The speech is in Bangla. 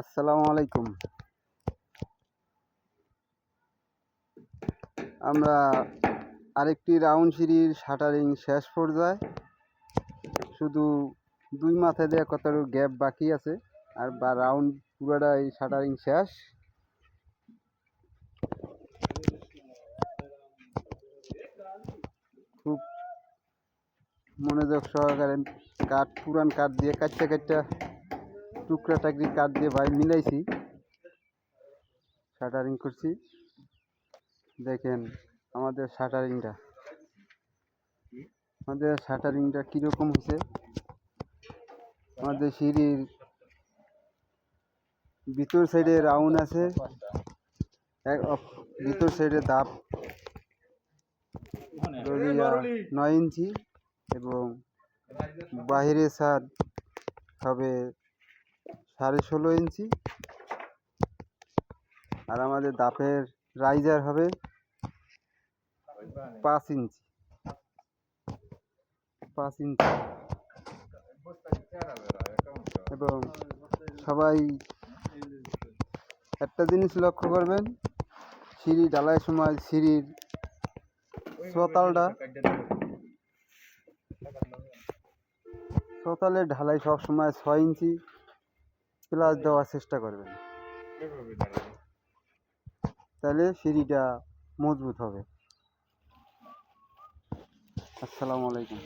আসসালামু আলাইকুম। আমরা আরেকটি রাউন্ড সিঁড়ির শাটারিং শেষ পর্যায়ে। শুধু দুই মাথা দিয়ে কতটুকু গ্যাপ বাকি আছে, আর বা রাউন্ড পুরোটাই শাটারিং শেষ। খুব মনোযোগ সহকারে কাঠ, পুরান কাঠ দিয়ে কাটতে কাটতে টুকরা টাকরি কাঠ দিয়ে ভাই মিলাইছি। শাটারিং করছি। দেখেন আমাদের শাটারিংটা আমাদের শাটারিংটা কীরকম হয়েছে আমাদের সিঁড়ির ভিতর সাইডে রাউন্ড আছে। ভিতর সাইডে দাপ নয় ইঞ্চি এবং বাহিরে ছাদ হবে সাড়ে ষোলো ইঞ্চি। আর আমাদের দাপের রাইজার হবে পাঁচ ইঞ্চি। পাঁচ ইঞ্চি। এবং সবাই একটা জিনিস লক্ষ্য করবেন, সিঁড়ি ঢালাইয়ের সময় সিঁড়ির চোতালটা চোতালের ঢালাই সব সময় ছয় ইঞ্চি। প্লাস দেওয়ার চেষ্টা করবেন। তাহলে সিঁড়িটা মজবুত হবে। আসসালামু আলাইকুম।